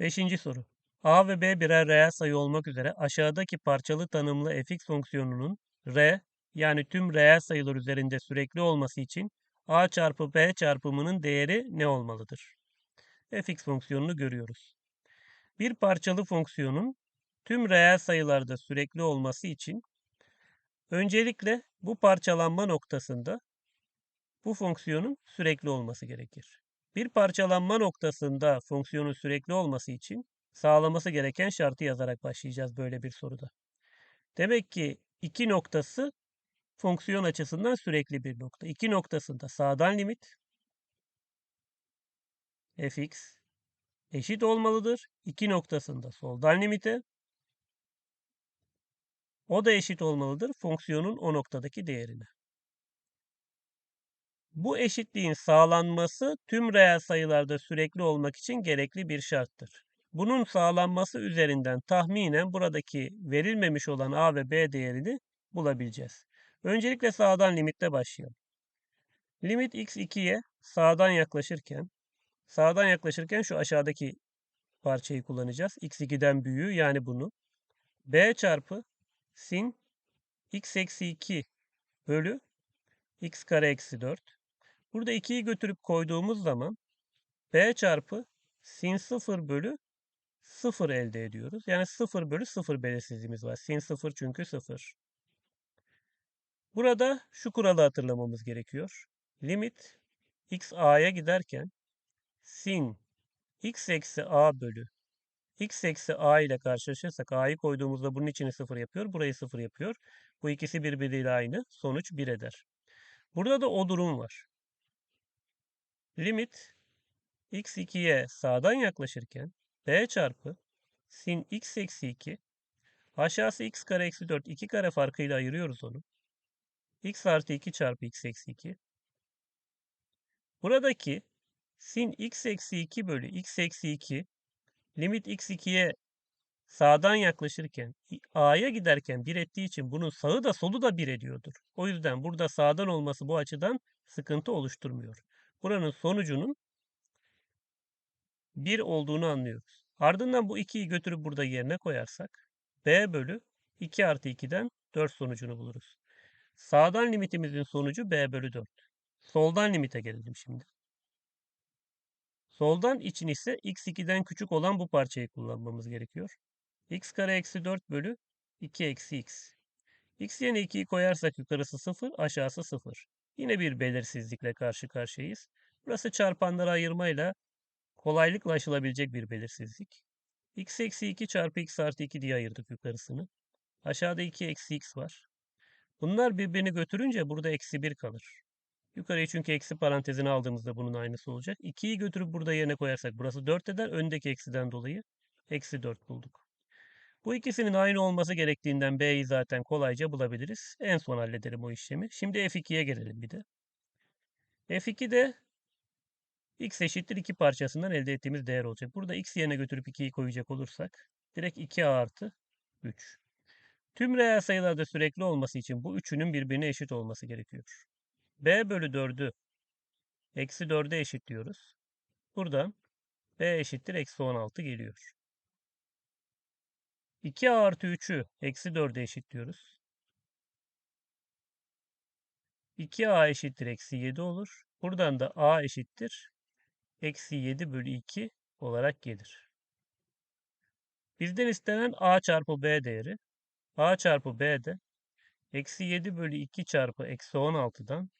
Beşinci soru. A ve B birer reel sayı olmak üzere aşağıdaki parçalı tanımlı fx fonksiyonunun r yani tüm reel sayılar üzerinde sürekli olması için a çarpı b çarpımının değeri ne olmalıdır? fx fonksiyonunu görüyoruz. Bir parçalı fonksiyonun tüm reel sayılarda sürekli olması için öncelikle bu parçalanma noktasında bu fonksiyonun sürekli olması gerekir. Bir parçalanma noktasında fonksiyonun sürekli olması için sağlaması gereken şartı yazarak başlayacağız böyle bir soruda. Demek ki iki noktası fonksiyon açısından sürekli bir nokta. İki noktasında sağdan limit fx eşit olmalıdır. İki noktasında soldan limite o da eşit olmalıdır fonksiyonun o noktadaki değerine. Bu eşitliğin sağlanması tüm reel sayılarda sürekli olmak için gerekli bir şarttır. Bunun sağlanması üzerinden tahminen buradaki verilmemiş olan a ve b değerini bulabileceğiz. Öncelikle sağdan limitte başlayalım. Limit x 2'ye sağdan yaklaşırken sağdan yaklaşırken şu aşağıdaki parçayı kullanacağız. x 2'den büyüğü yani bunu. b çarpı sin x eksi 2 bölü x kare eksi 4. Burada 2'yi götürüp koyduğumuz zaman b çarpı sin 0 bölü 0 elde ediyoruz. Yani 0 bölü 0 belirsizliğimiz var. Sin 0 çünkü 0. Burada şu kuralı hatırlamamız gerekiyor. Limit x a'ya giderken sin x eksi a bölü x eksi a ile karşılaşırsak a'yı koyduğumuzda bunun içini 0 yapıyor. Burayı 0 yapıyor. Bu ikisi birbiriyle aynı. Sonuç 1 eder. Burada da o durum var. Limit x 2'ye sağdan yaklaşırken b çarpı sin x eksi 2 aşağısı x kare eksi 4 2 kare farkıyla ayırıyoruz onu. x artı 2 çarpı x eksi 2. Buradaki sin x eksi 2 bölü x eksi 2 limit x 2'ye sağdan yaklaşırken a'ya giderken 1 ettiği için bunun sağı da solu da 1 ediyordur. O yüzden burada sağdan olması bu açıdan sıkıntı oluşturmuyor. Buranın sonucunun 1 olduğunu anlıyoruz. Ardından bu 2'yi götürüp burada yerine koyarsak b bölü 2 artı 2'den 4 sonucunu buluruz. Sağdan limitimizin sonucu b bölü 4. Soldan limite gelelim şimdi. Soldan için ise x2'den küçük olan bu parçayı kullanmamız gerekiyor. x kare eksi 4 bölü 2 eksi x. x yerine 2'yi koyarsak yukarısı 0, aşağısı 0. Yine bir belirsizlikle karşı karşıyayız. Burası çarpanlara ayırmayla kolaylıkla aşılabilecek bir belirsizlik. x eksi 2 çarpı x artı 2 diye ayırdık yukarısını. Aşağıda 2 eksi x var. Bunlar birbirini götürünce burada eksi 1 kalır. Yukarıyı çünkü eksi parantezine aldığımızda bunun aynısı olacak. 2'yi götürüp burada yerine koyarsak burası 4 eder. Öndeki eksiden dolayı eksi 4 bulduk. Bu ikisinin aynı olması gerektiğinden b'yi zaten kolayca bulabiliriz. En son hallederim o işlemi. Şimdi f2'ye gelelim bir de. f2 de x eşittir 2 parçasından elde ettiğimiz değer olacak. Burada x yerine götürüp 2'yi koyacak olursak direkt 2a artı 3. Tüm reel sayılarda sürekli olması için bu üçünün birbirine eşit olması gerekiyor. b bölü 4'ü eksi 4'e eşitliyoruz. Buradan b eşittir eksi 16 geliyor. 2a artı 3'ü eksi 4'e eşitliyoruz. 2a eşittir eksi 7 olur. Buradan da a eşittir eksi 7 bölü 2 olarak gelir. Bizden istenen a çarpı b değeri. a çarpı b de eksi 7 bölü 2 çarpı eksi 16'dan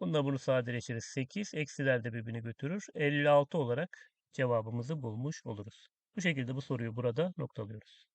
Bunda bunu sadeleştiririz. 8 eksiler de birbirini götürür. 56 olarak cevabımızı bulmuş oluruz. Bu şekilde bu soruyu burada noktalıyoruz.